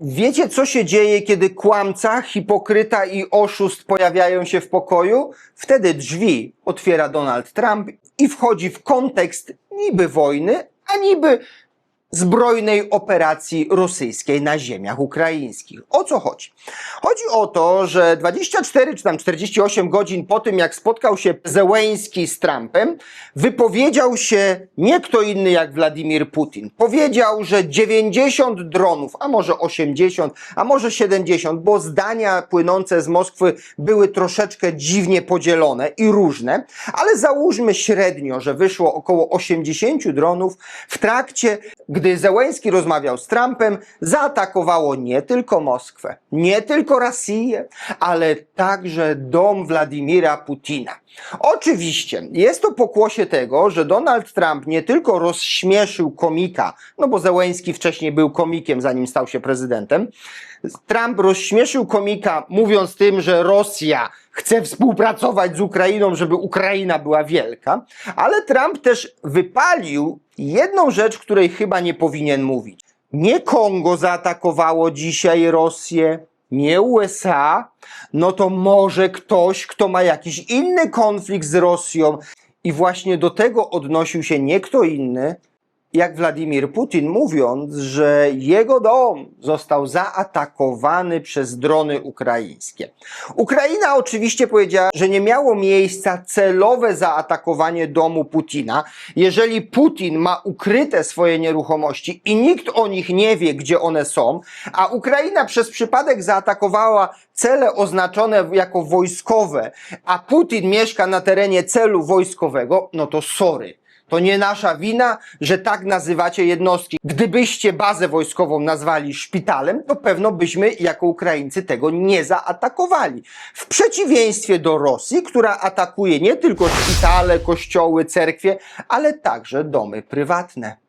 Wiecie, co się dzieje, kiedy kłamca, hipokryta i oszust pojawiają się w pokoju? Wtedy drzwi otwiera Donald Trump i wchodzi w kontekst niby wojny, a niby zbrojnej operacji rosyjskiej na ziemiach ukraińskich. O co chodzi? Chodzi o to, że 24 czy tam 48 godzin po tym, jak spotkał się Zełeński z Trumpem, wypowiedział się nie kto inny jak Władimir Putin. Powiedział, że 90 dronów, a może 80, a może 70, bo zdania płynące z Moskwy były troszeczkę dziwnie podzielone i różne, ale załóżmy średnio, że wyszło około 80 dronów w trakcie, gdy Zełenski rozmawiał z Trumpem, zaatakowało nie tylko Moskwę, nie tylko Rosję, ale także dom Władimira Putina. Oczywiście jest to pokłosie tego, że Donald Trump nie tylko rozśmieszył komika, no bo Zełenski wcześniej był komikiem, zanim stał się prezydentem. Trump rozśmieszył komika, mówiąc tym, że Rosja chce współpracować z Ukrainą, żeby Ukraina była wielka, ale Trump też wypalił jedną rzecz, której chyba nie powinien mówić. Nie Kongo zaatakowało dzisiaj Rosję, nie USA, no to może ktoś, kto ma jakiś inny konflikt z Rosją. I właśnie do tego odnosił się nie kto inny, jak Władimir Putin, mówiąc, że jego dom został zaatakowany przez drony ukraińskie. Ukraina oczywiście powiedziała, że nie miało miejsca celowe zaatakowanie domu Putina. Jeżeli Putin ma ukryte swoje nieruchomości i nikt o nich nie wie, gdzie one są, a Ukraina przez przypadek zaatakowała cele oznaczone jako wojskowe, a Putin mieszka na terenie celu wojskowego, no to sorry. To nie nasza wina, że tak nazywacie jednostki. Gdybyście bazę wojskową nazwali szpitalem, to pewno byśmy jako Ukraińcy tego nie zaatakowali. W przeciwieństwie do Rosji, która atakuje nie tylko szpitale, kościoły, cerkwie, ale także domy prywatne.